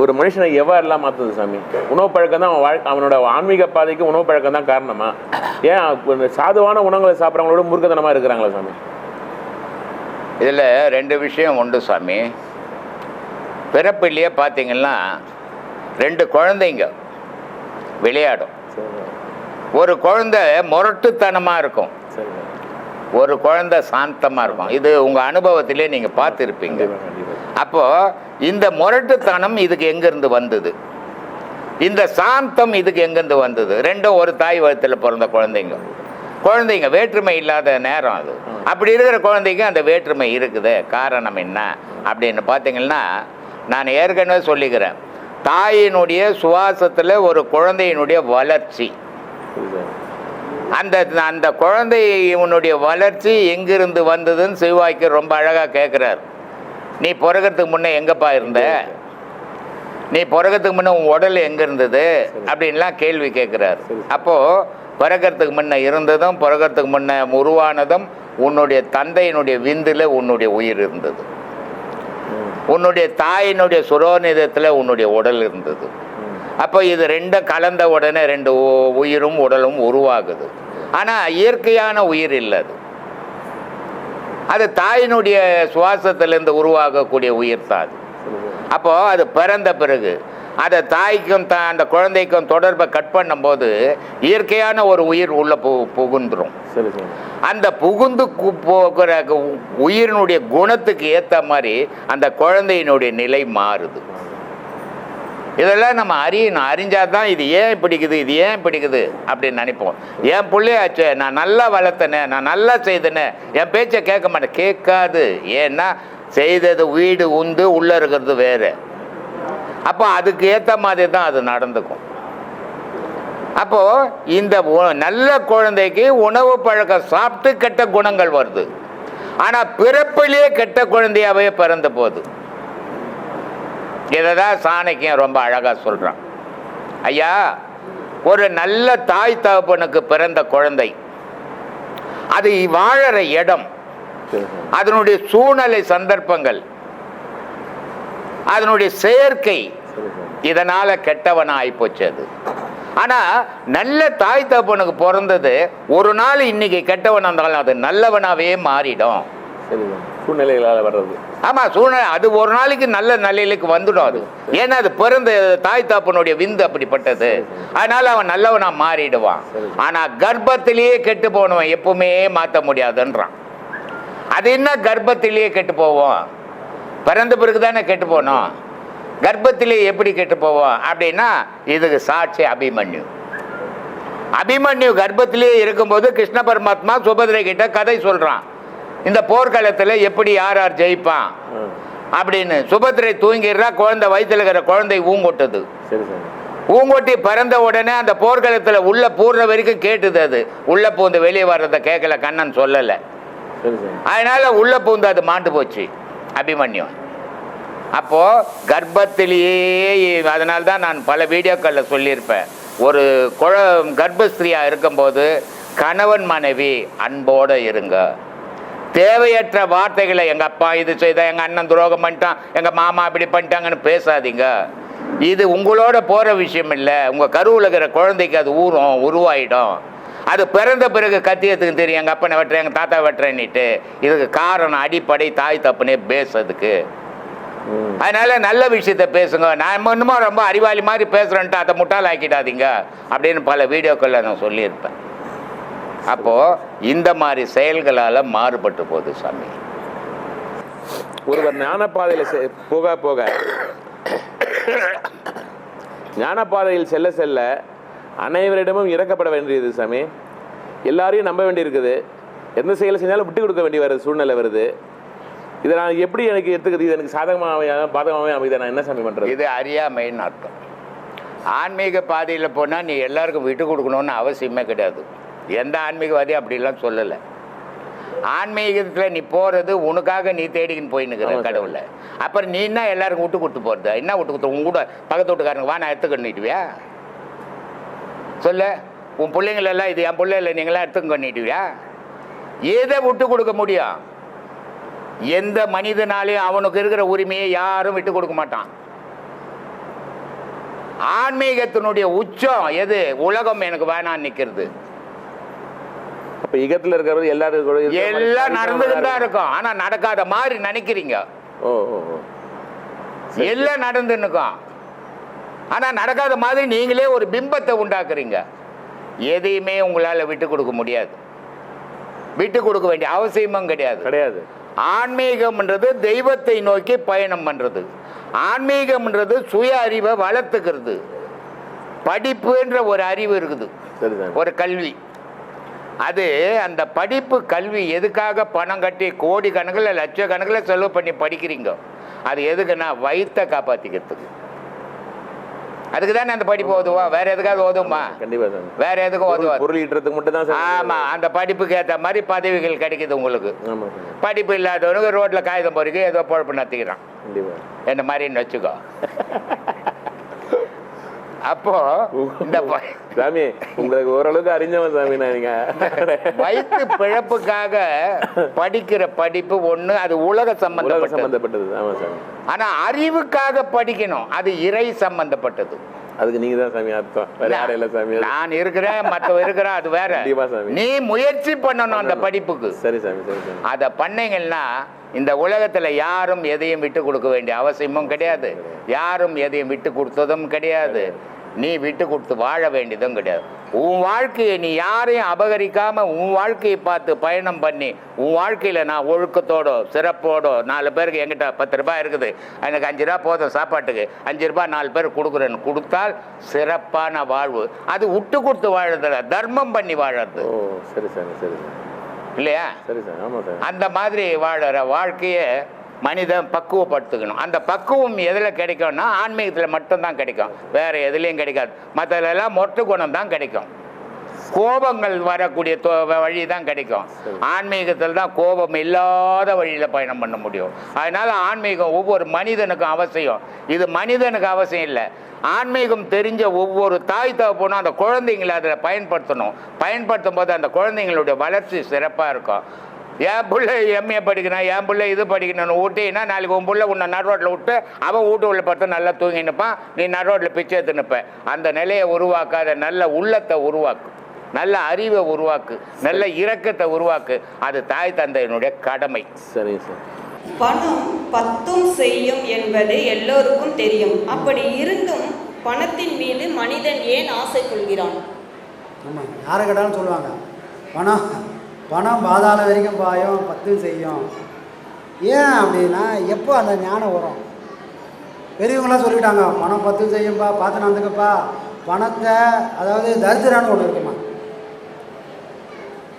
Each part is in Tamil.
ஒரு மனுஷனை எவ்வாறெல்லாம் மாற்றுது சாமி? உணவு பழக்கம் தான் அவன் வாழ் அவனோட ஆன்மீக பாதைக்கு உணவு பழக்கம் தான் காரணமா? ஏன் சாதுவான உணவுகளை சாப்பிட்றவங்களோட மூர்க்கத்தனமாக இருக்கிறாங்களா சாமி? இதில் ரெண்டு விஷயம் உண்டு சாமி. பிறப்பிலேயே பார்த்தீங்கன்னா ரெண்டு குழந்தைங்க விளையாடும். ஒரு குழந்தை முரட்டுத்தனமாக இருக்கும். ஒரு குழந்தை சாந்தமாக இருக்கும். இது உங்கள் அனுபவத்திலே நீங்கள் பார்த்துருப்பீங்க. அப்போது இந்த முரட்டுத்தனம் இதுக்கு எங்கேருந்து வந்தது? இந்த சாந்தம் இதுக்கு எங்கேருந்து வந்தது? ரெண்டும் ஒரு தாய் வயத்தில் பிறந்த குழந்தைங்க. குழந்தைங்க வேற்றுமை இல்லாத நேரம் அது. அப்படி இருக்கிற குழந்தைங்க அந்த வேற்றுமை இருக்குது. காரணம் என்ன? அப்படின்னு பார்த்தீங்கன்னா நான் ஏற்கனவே சொல்லிக்கிறேன். தாயினுடைய சுவாசத்தில் ஒரு குழந்தையினுடைய வளர்ச்சி. அந்த அந்த குழந்தையினுடைய வளர்ச்சி எங்கிருந்து வந்ததுன்னு சிவாய்க்கு ரொம்ப அழகாக கேட்குறாரு நீ பிறகுறதுக்கு முன்னே எங்கப்பா இருந்த? நீ பிறகுறதுக்கு முன்னே உன் உடல் எங்கே இருந்தது? அப்படின்லாம் கேள்வி கேட்குறாரு அப்போது பிறகுறதுக்கு முன்னே இருந்ததும் பிறகுறதுக்கு முன்னே உருவானதும் உன்னுடைய தந்தையினுடைய விந்தில் உன்னுடைய உயிர் இருந்தது. உன்னுடைய தாயினுடைய சுரோநிதத்தில் உன்னுடைய உடல் இருந்தது. அப்போ இது ரெண்டும் கலந்த உடனே ரெண்டு உயிரும் உடலும் உருவாகுது. ஆனால் இயற்கையான உயிர் இல்லை அது அது தாயினுடைய சுவாசத்திலிருந்து உருவாகக்கூடிய உயிர் தான் அது. அப்போது அது பிறந்த பிறகு அதை தாய்க்கும் த அந்த குழந்தைக்கும் தொடர்பை கட் பண்ணும்போது இயற்கையான ஒரு உயிர் உள்ள பு சார் அந்த புகுந்து போகிற உயிரினுடைய குணத்துக்கு ஏற்ற மாதிரி அந்த குழந்தையினுடைய நிலை மாறுது. இதெல்லாம் நம்ம அறியணும் அறிஞ்சாதான் தான் இது ஏன் பிடிக்குது இது ஏன் பிடிக்குது அப்படின்னு நினைப்போம். என் பிள்ளையாச்சே நான் நல்லா வளர்த்தனே நான் நல்லா செய்தனே என் பேச்சை கேட்க மாட்டேன். கேட்காது. ஏன்னா செய்தது வீடு உண்டு உள்ளே இருக்கிறது வேறு. அப்போ அதுக்கு ஏற்ற மாதிரி தான் அது நடந்துக்கும். அப்போது இந்த உ- நல்ல குழந்தைக்கு உணவு பழக்கம் சாப்பிட்டு கெட்ட குணங்கள் வருது. ஆனால் பிறப்பிலேயே கெட்ட குழந்தையாகவே பிறந்த போகுது. இதை தான் சாணக்கியம் ரொம்ப அழகாக சொல்கிறான் ஐயா ஒரு நல்ல தாய் தகப்பனுக்கு பிறந்த குழந்தை. அது வாழற இடம். அதனுடைய சூழ்நிலை சந்தர்ப்பங்கள். அதனுடைய செயற்கை. இதனால கெட்டவனா ஆயிப்போச்சு அது. ஆனா நல்ல தாய் தகப்பனுக்கு பிறந்தது ஒரு நாள் இன்னைக்கு கெட்டவனா இருந்தாலும் அது நல்லவனாவே மாறிடும். சரி சூழ்நிலைகளால் வர்றது. ஆமாம் சூழ்நிலை அது ஒரு நாளைக்கு நல்ல நிலையிலுக்கு வந்துடும் அது. ஏன்னா அது பிறந்த தாய் தாப்பனுடைய விந்து அப்படிப்பட்டது. அதனால அவன் நல்லவனாக மாறிடுவான். ஆனால் கர்ப்பத்திலேயே கெட்டு போனவன் எப்பவுமே மாற்ற முடியாதுன்றான். அது என்ன கர்ப்பத்திலேயே கெட்டு போவோம்? பிறந்த பிறகு தானே கெட்டு போனோம்? கர்ப்பத்திலே எப்படி கெட்டு போவோம்? அப்படின்னா இதுக்கு சாட்சி அபிமன்யு. அபிமன்யு கர்ப்பத்திலே இருக்கும்போது கிருஷ்ண பரமாத்மா சுபதிரை கிட்ட கதை சொல்கிறான் இந்த போர்க்களத்தில் எப்படி யார் யார் ஜெயிப்பான்? அப்படின்னு சுபத்திரை தூங்கிடுறா குழந்தை வயித்துல இருக்கிற குழந்தை ஊங்கொட்டுது. ஊங்கொட்டி பிறந்த உடனே அந்த போர்க்களத்தில் உள்ள பூர்ற வரைக்கும் கேட்டுது அது. உள்ள பூந்து வெளியே வர்றதை கேட்கல கண்ணன் சொல்லலை. அதனால உள்ள பூந்து அது மாண்டு போச்சு. அபிமன்யு. அப்போ கர்ப்பத்திலேயே அதனால தான் நான் பல வீடியோக்களில் சொல்லியிருப்பேன். ஒரு குழ கர்ப்பஸ்திரியா இருக்கும்போது கணவன் மனைவி அன்போடு இருங்க. தேவையற்ற வார்த்தைகளை எங்கள் அப்பா இது செய்த எங்கள் அண்ணன் துரோகம் பண்ணிட்டான் எங்கள் மாமா இப்படி பண்ணிட்டாங்கன்னு பேசாதீங்க. இது உங்களோட போகிற விஷயம் இல்லை. உங்கள் கருவில் இருக்கிற குழந்தைக்கு அது ஊறும் உருவாயிடும். அது பிறந்த பிறகு கத்தியத்துக்கு தெரியும் எங்கள் அப்பனை வெட்டுறேன் எங்கள் தாத்தா வெட்டுறேன்னுட்டு. இதுக்கு காரணம் அடிப்படை தாய் தப்புனே பேசுறதுக்கு அதனால நல்ல விஷயத்த பேசுங்க. நான் இன்னுமா ரொம்ப அறிவாளி மாதிரி பேசுகிறேன்ட்டு அதை முட்டாள் ஆக்கிடாதீங்க அப்படின்னு பல வீடியோக்களில் நான் சொல்லியிருப்பேன். அப்போது இந்த மாதிரி செயல்களால் மாறுபட்டு போகுது சாமி. ஒருவர் ஞானப்பாதையில் போக போக. ஞானப்பாதையில் செல்ல செல்ல அனைவரிடமும் இறக்கப்பட வேண்டியது சாமி. எல்லாரையும் நம்ப வேண்டியிருக்குது. எந்த செயலை செஞ்சாலும் விட்டு கொடுக்க வேண்டிய வருது சூழ்நிலை வருது. இதை நான் எப்படி எனக்கு எடுத்துக்கிறது? இது எனக்கு சாதகமாக பாதகமாகவே அமைதி நான் என்ன சாமி பண்ணுறது இது அறியாமைன்னு அர்த்தம். ஆன்மீக பாதையில் போனால் நீ எல்லாருக்கும் விட்டு கொடுக்கணும்னு அவசியமே கிடையாது. எந்த ஆன்மீகவாதி அப்படிலாம் சொல்லலை. ஆன்மீகத்தில் நீ போகிறது உனக்காக நீ தேடிக்கின்னு போயின்னுக்கிற. கடவுளை. அப்புறம் நீ என்ன எல்லாருக்கும் விட்டு கொடுத்து போகிறது என்ன விட்டு கொடுத்து? உங்க கூட பக்கத்து வீட்டுக்காரங்க வா நான் எடுத்துக்கண்ணிட்டுவியா சொல்லு. உன் பிள்ளைங்களெல்லாம் இது என் பிள்ளை இல்லை நீங்களாம் எடுத்துக்க பண்ணிட்டுவியா எதை விட்டு கொடுக்க முடியும்? எந்த மனிதனாலையும் அவனுக்கு இருக்கிற உரிமையை யாரும் விட்டு கொடுக்க மாட்டான். ஆன்மீகத்தினுடைய உச்சம் எது? உலகம் எனக்கு வேணான்னு நிற்கிறது அப்ப இகத்துல இருக்கிறது எல்லாரும் கூட எல்லாம் நடந்துகிட்டு தான் இருக்கும். ஆனா நடக்காத மாதிரி நினைக்கிறீங்க. ஓ எல்லாம் நடந்துன்னுக்கும் ஆனா நடக்காத மாதிரி நீங்களே ஒரு பிம்பத்தை உண்டாக்குறீங்க. எதையுமே உங்களால விட்டு கொடுக்க முடியாது. விட்டு கொடுக்க வேண்டிய அவசியமும் கிடையாது. கிடையாது. ஆன்மீகம்ன்றது தெய்வத்தை நோக்கி பயணம் பண்றது. ஆன்மீகம்ன்றது சுய அறிவை வளர்த்துக்கிறது. படிப்புன்ற ஒரு அறிவு இருக்குது. ஒரு கல்வி. அது அந்த படிப்பு கல்வி எதுக்காக பணம் கட்டி கோடி கணக்கில் லட்சக்கணக்கில் செலவு பண்ணி படிக்கிறீங்க? அது எதுக்குன்னா வயித்தை காப்பாற்றிக்கிறதுக்கு அதுக்கு தானே அந்த படிப்பு ஓதுவா? வேற எதுக்காவது ஓதுமா? கண்டிப்பா சாமி வேற எதுக்கும் ஓதுவா? பொருள் ஈட்டுறதுக்கு மட்டும் தான் சாமி ஆமா அந்த படிப்புக்கு ஏற்ற மாதிரி பதவிகள் கிடைக்குது உங்களுக்கு. படிப்பு இல்லாதவனுக்கு ரோட்ல காகிதம் பொறுக்கி ஏதோ பொழப்பு நடத்திக்கிறான். என்ன மாதிரின்னு வச்சுக்கோ. அப்போ இந்த சாமி உங்களுக்கு ஓரளவுக்கு அறிஞ்சவன் சாமி நீங்க. வயிற்று பிழப்புக்காக படிக்கிற படிப்பு ஒண்ணு அது உலக உலக சம்பந்தப்பட்டது. ஆமா சாமி. ஆனா அறிவுக்காக படிக்கணும் அது இறை சம்பந்தப்பட்டது. அதுக்கு நீங்க தான் சாமி அர்த்தம். வேற யாரும் இல்ல சாமி. நான் இருக்கிறேன் மத்தவ இருக்கிறேன் அது வேற. நீ முயற்சி பண்ணணும் அந்த படிப்புக்கு. சரி சாமி சரி சாமி. அதை பண்ணீங்கன்னா இந்த உலகத்தில் யாரும் எதையும் விட்டு கொடுக்க வேண்டிய அவசியமும் கிடையாது. யாரும் எதையும் விட்டு கொடுத்ததும் கிடையாது. நீ விட்டு கொடுத்து வாழ வேண்டியதும் கிடையாது. உன் வாழ்க்கையை நீ யாரையும் அபகரிக்காமல் உன் வாழ்க்கையை பார்த்து பயணம் பண்ணி உன் வாழ்க்கையில் நான் ஒழுக்கத்தோட சிறப்போடோ நாலு பேருக்கு எங்கிட்ட பத்து ரூபாய் இருக்குது. எனக்கு அஞ்சு ரூபா போதும் சாப்பாட்டுக்கு. அஞ்சு ரூபாய் நாலு பேர் கொடுக்குறேன்னு கொடுத்தால் சிறப்பான வாழ்வு. அது விட்டு கொடுத்து வாழறதில்ல தர்மம் பண்ணி வாழறது. ஓ சரி சரி. இல்லையா? சரி அந்த மாதிரி வாழற வாழ்க்கையை மனிதன் பக்குவப்படுத்திக்கணும். அந்த பக்குவம் எதில் கிடைக்கும்னா ஆன்மீகத்தில் மட்டும்தான் கிடைக்கும். வேற எதுலேயும் கிடைக்காது. மற்றதுலாம் மொட்டு குணம் தான் கிடைக்கும். கோபங்கள் வரக்கூடிய வழி தான் கிடைக்கும். ஆன்மீகத்தில் தான் கோபம் இல்லாத வழியில் பயணம் பண்ண முடியும். அதனால ஆன்மீகம் ஒவ்வொரு மனிதனுக்கும் அவசியம். இது மனிதனுக்கு அவசியம் இல்லை. ஆன்மீகம் தெரிஞ்ச ஒவ்வொரு தாய் தகப்பனும் அந்த குழந்தைங்களை அதில் பயன்படுத்தணும். பயன்படுத்தும் போது அந்த குழந்தைங்களுடைய வளர்ச்சி சிறப்பாக இருக்கும். என் பிள்ளை எம்ஏ படிக்கணும் என் பிள்ளை இது படிக்கணும்னு ஊட்டினா நாளைக்கு உன் பிள்ளை உன்னை நடுரோட்டில் விட்டு அவன் வீட்டு உள்ள பார்த்து நல்லா தூங்கி நிற்பான் நீ நடுரோட்டில் பிச்சை எடுத்து நிற்ப அந்த நிலையை உருவாக்காத நல்ல உள்ளத்தை உருவாக்கு. நல்ல அறிவை உருவாக்கு. நல்ல இரக்கத்தை உருவாக்கு. அது தாய் தந்தையினுடைய கடமை. சரிங்க சார். பணம் பத்தும் செய்யும் என்பது எல்லோருக்கும் தெரியும். அப்படி இருந்தும் பணத்தின் மீது மனிதன் ஏன் ஆசை கொள்கிறான்? ஆமாம் யாரை கேட்டாலும் சொல்லுவாங்க பணம் பணம் பாதாள வரைக்கும் பாயும் பத்தும் செய்யும். ஏன் அப்படின்னா எப்போ அந்த ஞானம் வரும்? பெரியவங்களாம் சொல்லிட்டாங்க பணம் பத்தும் செய்யும்பா பார்த்து நடந்துக்கப்பா. பணத்தை அதாவது தரித்திரான்னு ஒன்று இருக்குமா?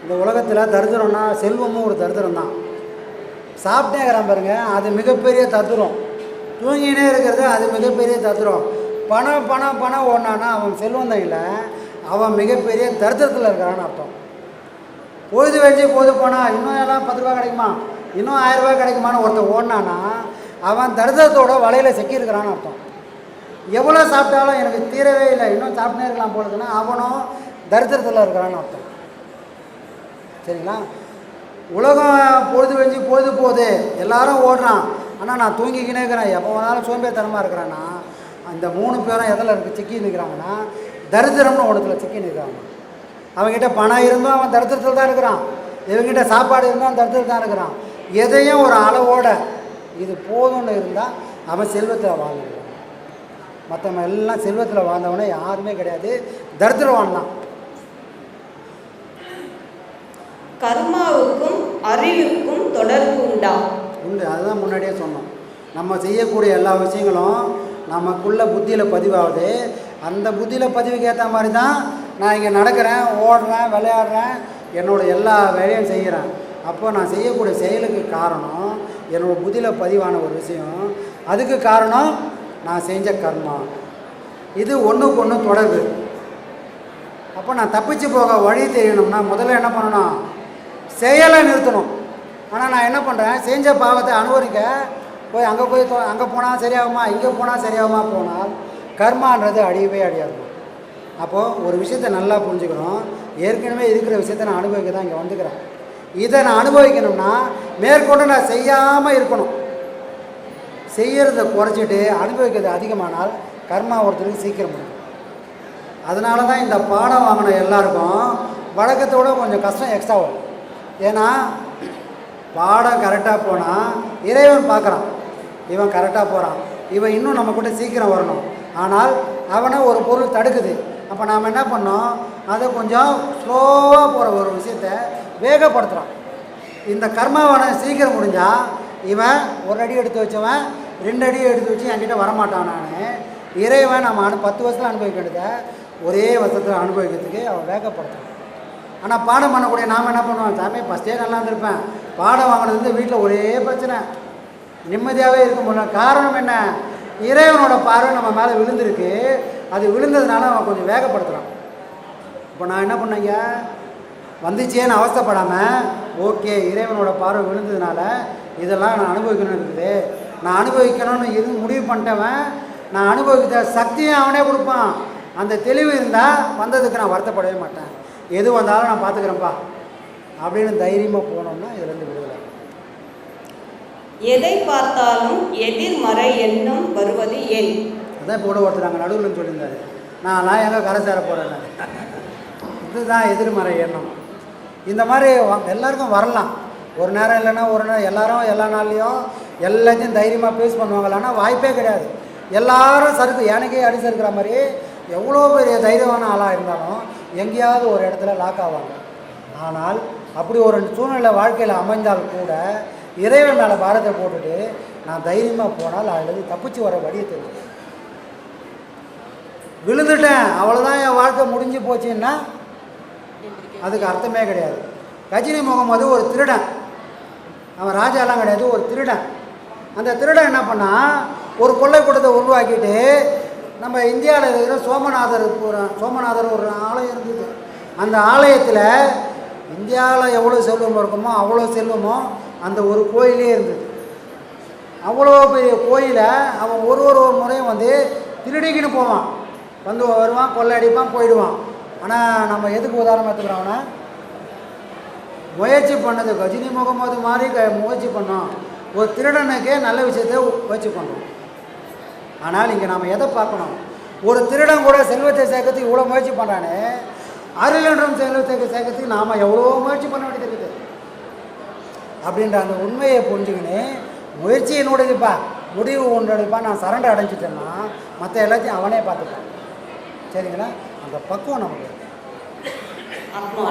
இந்த உலகத்தில் தரித்திரம்னா செல்வமும் ஒரு தரித்திரம் தான் சாப்பிட்டேங்கிறான் பாருங்க அது மிகப்பெரிய தத்துரம் தூங்கினே இருக்கிறது அது மிகப்பெரிய தத்துரம் பணம் பணம் பணம் ஓடனானா அவன் செல்வந்தையில் இல்லை. அவன் மிகப்பெரிய தரித்திரத்தில் இருக்கிறான்னு அர்த்தம். பொழுது வச்சு பொழுது போனால் இன்னும் எல்லாம் பத்து ரூபா கிடைக்குமா? இன்னும் ஆயிரம் ரூபாய் கிடைக்குமான்னு ஒருத்தர் ஓடினானா அவன் தரித்திரத்தோட வலையில் சிக்கியிருக்கிறான்னு அர்த்தம். எவ்வளோ சாப்பிட்டாலும் எனக்கு தீரவே இல்லை. இன்னும் சாப்பிட்டே இருக்கலாம் போலதுன்னா அவனும் தரித்திரத்தில் இருக்கிறான்னு அர்த்தம். சரிங்களா? உலகம் பொழுது வெஞ்சு பொழுது போகுது. எல்லாரும் ஓடுறான். ஆனால் நான் தூங்கிக்கினே இருக்கிறேன். எப்போ வேணாலும் சோம்பேத்தனமாக இருக்கிறான்னா அந்த மூணு பேரும் எதில் இருக்கு? சிக்கி நிற்கிறாங்கன்னா தரித்திரம்னு ஒன்றத்தில் சிக்கி நிற்கிறாங்க அவங்ககிட்ட பணம் இருந்தும் அவன் தரித்திரத்தில் தான் இருக்கிறான். இவங்ககிட்ட சாப்பாடு இருந்தும் அவன் தரித்திரத்தில் தான் இருக்கிறான். எதையும் ஒரு அளவோட இது போதும்னு இருந்தால் அவன் செல்வத்தில் வாழ்ந்துடுவான் மற்றவன் எல்லாம் செல்வத்தில் வாழ்ந்தவனே யாருமே கிடையாது. தரித்திரவான் தான். கர்மாவுக்கும் அறிவுக்கும் தொடர்பு உண்டா? உண்டு அதுதான் முன்னாடியே சொன்னோம். நம்ம செய்யக்கூடிய எல்லா விஷயங்களும் நமக்குள்ள புத்தியில் பதிவாகுது. அந்த புத்தியில் பதிவுக்கு ஏற்ற மாதிரி தான் நான் இங்கே நடக்கிறேன் ஓடுறேன் விளையாடுறேன் என்னோடய எல்லா வேலையும் செய்கிறேன். அப்போ நான் செய்யக்கூடிய செயலுக்கு காரணம் என்னோட புத்தியில் பதிவான ஒரு விஷயம். அதுக்கு காரணம் நான் செஞ்ச கர்மா. இது ஒன்றுக்கு ஒன்று தொடர்பு. அப்போ நான் தப்பிச்சு போக வழி தெரியணும்னா முதல்ல என்ன பண்ணணும்? செயலை நிறுத்தணும். ஆனால் நான் என்ன பண்ணுறேன் செஞ்ச பாவத்தை அனுபவிக்க போய் அங்கே போய் அங்கே போனால் சரியாகுமா இங்கே போனால் சரியாகுமா போனால் கர்மான்றது அழியவே அழியாது. அப்போது ஒரு விஷயத்தை நல்லா புரிஞ்சுக்கணும். ஏற்கனவே இருக்கிற விஷயத்தை நான் அனுபவிக்க தான் இங்கே வந்துக்கிறேன் இதை நான் அனுபவிக்கணும்னா மேற்கொண்டு நான் செய்யாமல் இருக்கணும். செய்கிறத குறைச்சிட்டு அனுபவிக்கிறது அதிகமானால் கர்மா ஒருத்தருக்கு சீக்கிரம் முடியும். அதனால தான் இந்த பாடம் வாங்கின எல்லாருக்கும் வழக்கத்தோட கொஞ்சம் கஷ்டம் எக்ஸ்ட்ரா வரும். ஏன்னா பாடம் கரெக்டாக போனால் இறைவன் பார்க்குறான். இவன் கரெக்டாக போகிறான் இவன் இன்னும் நம்ம கூட சீக்கிரம் வரணும். ஆனால் அவனை ஒரு பொருள் தடுக்குது. அப்போ நாம் என்ன பண்ணோம்? அதை கொஞ்சம் ஸ்லோவாக போகிற ஒரு விஷயத்தை வேகப்படுத்துகிறான் இந்த கர்மாவனை சீக்கிரம் முடிஞ்சால் இவன் ஒரு அடி எடுத்து வச்சவன் ரெண்டு அடி எடுத்து வச்சு என்கிட்ட வரமாட்டான் நான். இறைவன் நம்ம அனு பத்து வருஷத்தில் அனுபவிக்கிறத ஒரே வருஷத்தில் அனுபவிக்கிறதுக்கு அவன் வேகப்படுத்துறான். ஆனால் பாடம் பண்ணக்கூடிய நாம் என்ன பண்ணுவோம்? சாமி ஃபஸ்ட்டே நல்லா இருந்திருப்பேன். பாடம் வாங்கினது வந்து வீட்டில் ஒரே பிரச்சனை. நிம்மதியாகவே இருக்க முடியல காரணம் என்ன? இறைவனோட பார்வை நம்ம மேலே விழுந்திருக்கு. அது விழுந்ததுனால அவன் கொஞ்சம் வேகப்படுத்துகிறான் இப்போ நான் என்ன பண்ணேங்க? வந்துச்சேன்னு அவஸ்தைப்படாமல் ஓகே இறைவனோட பார்வை விழுந்ததுனால இதெல்லாம் நான் அனுபவிக்கணும் இருக்குது. நான் அனுபவிக்கணும்னு இரு முடிவு பண்ணிட்டவன் நான் அனுபவிக்கிற சக்தியை அவனே கொடுப்பான். அந்த தெளிவு இருந்தால் வந்ததுக்கு நான் வருத்தப்படவே மாட்டேன். எது வந்தாலும் நான் பார்த்துக்கிறேன்ப்பா. அப்படின்னு தைரியமாக போனோம்னா இதுலேருந்து விடுதலை. எதை பார்த்தாலும் எதிர்மறை எண்ணம் வருவது ஏன்? அதான் இப்போ கூட ஒருத்தர் நடுவில் சொல்லியிருந்தாரு. நான்லாம் எங்கே கரை சேர போகிறேன் இதுதான் எதிர்மறை எண்ணம். இந்த மாதிரி எல்லாருக்கும் வரலாம். ஒரு நேரம் இல்லைன்னா ஒரு நேரம் எல்லாரும் எல்லா நாள்லேயும் எல்லாத்தையும் தைரியமாக ஃபேஸ் பண்ணுவாங்களான்னா வாய்ப்பே கிடையாது. எல்லாரும் சறுக்கு யானைக்கே அடி சறுக்கிற மாதிரி எவ்வளோ பெரிய தைரியமான ஆளாக இருந்தாலும் எங்கேயாவது ஒரு இடத்துல லாக் ஆவாங்க. ஆனால் அப்படி ஒரு சூழ்நிலை வாழ்க்கையில் அமைந்தால் கூட இறைவன் மேலே பாரத்தை போட்டுட்டு நான் தைரியமாக போனால் அல்லது தப்பிச்சு வர வழியை தெரியும் விழுந்துட்டேன் அவ்வளோதான் என் வாழ்க்கை முடிஞ்சு போச்சுன்னா அதுக்கு அர்த்தமே கிடையாது. கஜினி முகமது ஒரு திருடன். அவன் ராஜாலாம் கிடையாது ஒரு திருடன். அந்த திருடன் என்ன பண்ணான்? ஒரு கொள்ளை கூட்டத்தை உருவாக்கிட்டு நம்ம இந்தியாவில் இருக்கிற சோமநாதர் ஒரு சோமநாதர் ஒரு ஆலயம் இருந்தது. அந்த ஆலயத்தில் இந்தியாவில் எவ்வளோ செல்வம் இருக்குமோ அவ்வளோ செல்வமோ அந்த ஒரு கோயிலே இருந்தது. அவ்வளோ பெரிய கோயிலை அவன் ஒரு ஒரு ஒரு முறையும் வந்து திருடிக்கிட்டு போவான். வந்து வருவான் கொள்ளையடிப்பான் போயிடுவான். ஆனால் நம்ம எதுக்கு உதாரணம் எடுத்துக்கிறோம்னா முயற்சி பண்ணது கஜினி முகமது மாதிரி க முயற்சி பண்ணோம் ஒரு திருடனுக்கே நல்ல விஷயத்தை முயற்சி பண்ணோம் ஆனால் இங்கே நாம் எதை பார்க்கணும்? ஒரு திருடன் கூட செல்வத்தை சேர்க்கறதுக்கு இவ்வளோ முயற்சி பண்ணுறானே அருளன்றும் செல்வத்தை சேர்க்கறதுக்கு நாம் எவ்வளோ முயற்சி பண்ண வேண்டியது இருக்குது. அப்படின்ற அந்த உண்மையை புரிஞ்சுக்கின்னு முயற்சி என்னோடதுப்பா முடிவு உன்னோடதுப்பா நான் சரண்டை அடைஞ்சிட்டேன்னா மற்ற எல்லாத்தையும் அவனே பார்த்துப்பான். சரிங்களா? அந்த பக்குவம் நமக்கு. ஆத்மா